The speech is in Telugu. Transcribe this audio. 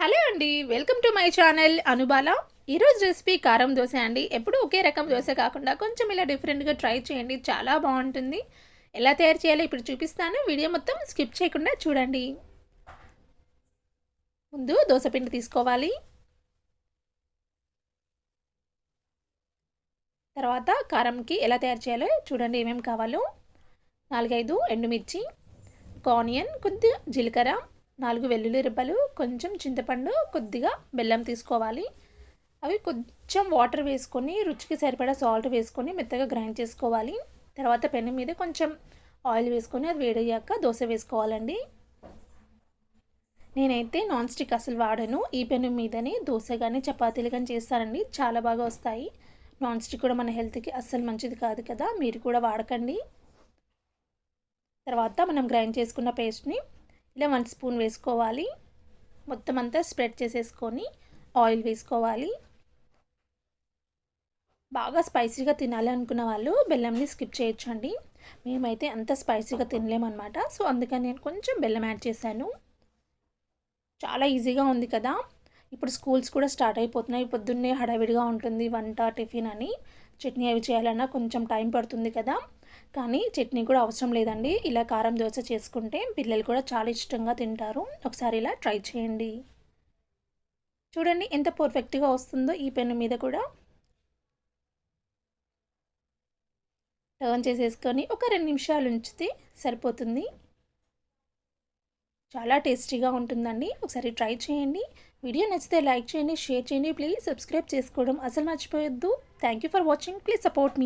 హలో అండి welcome to my channel Anubala. ఈరోజు రెసిపీ కారం దోశ అండి. ఎప్పుడు ఒకే రకం దోశ కాకుండా కొంచెం ఇలా డిఫరెంట్గా ట్రై చేయండి. చాలా బాగుంటుంది. ఎలా తయారు చేయాలో ఇప్పుడు చూపిస్తాను. వీడియో మొత్తం స్కిప్ చేయకుండా చూడండి. ముందు దోశ పిండి తీసుకోవాలి. తర్వాత కారంకి ఎలా తయారు చేయాలో చూడండి ఏమేమి కావాలో. నాలుగైదు ఎండుమిర్చి ఒక ఆనియన్ కొద్దిగా జీలకర్ర నాలుగు వెల్లుల్లి రిబ్బలు కొంచెం చింతపండు కొద్దిగా బెల్లం తీసుకోవాలి. అవి కొంచెం వాటర్ వేసుకొని రుచికి సరిపడా సాల్ట్ వేసుకొని మెత్తగా గ్రైండ్ చేసుకోవాలి. తర్వాత పెన్ను మీద కొంచెం ఆయిల్ వేసుకొని అది వేడయ్యాక దోశ వేసుకోవాలండి. నేనైతే నాన్ స్టిక్ అసలు వాడను. ఈ పెన్ను మీదనే దోశ కానీ చపాతీలు కానీ చేస్తానండి. చాలా బాగా వస్తాయి. నాన్ స్టిక్ కూడా మన హెల్త్కి అస్సలు మంచిది కాదు కదా. మీరు కూడా వాడకండి. తర్వాత మనం గ్రైండ్ చేసుకున్న పేస్ట్ని ఇలా వన్ స్పూన్ వేసుకోవాలి. మొత్తం అంతా స్ప్రెడ్ చేసేసుకొని ఆయిల్ వేసుకోవాలి. బాగా స్పైసీగా తినాలి అనుకున్న వాళ్ళు బెల్లంని స్కిప్ చేయొచ్చండి. మేమైతే అంత స్పైసీగా తినలేమన్నమాట. సో అందుకని నేను కొంచెం బెల్లం యాడ్ చేశాను. చాలా ఈజీగా ఉంది కదా. ఇప్పుడు స్కూల్స్ కూడా స్టార్ట్ అయిపోతున్నాయి. పొద్దున్నే హడావిడిగా ఉంటుంది వంట టిఫిన్ అని. చట్నీ అవి చేయాలన్నా కొంచెం టైం పడుతుంది కదా. కానీ చట్నీ కూడా అవసరం లేదండి. ఇలా కారం దోశ చేసుకుంటే పిల్లలు కూడా చాలా ఇష్టంగా తింటారు. ఒకసారి ఇలా ట్రై చేయండి. చూడండి ఎంత పర్ఫెక్ట్గా వస్తుందో ఈ పెన్ను మీద కూడా. టర్న్ చేసేసుకొని ఒక రెండు నిమిషాలు ఉంచితే సరిపోతుంది. చాలా టేస్టీగా ఉంటుందండి. ఒకసారి ట్రై చేయండి. వీడియో నచ్చితే లైక్ చేయండి షేర్ చేయండి. ప్లీజ్ సబ్స్క్రైబ్ చేసుకోవడం అసలు మర్చిపోయొద్దు thank you for watching. Please support me.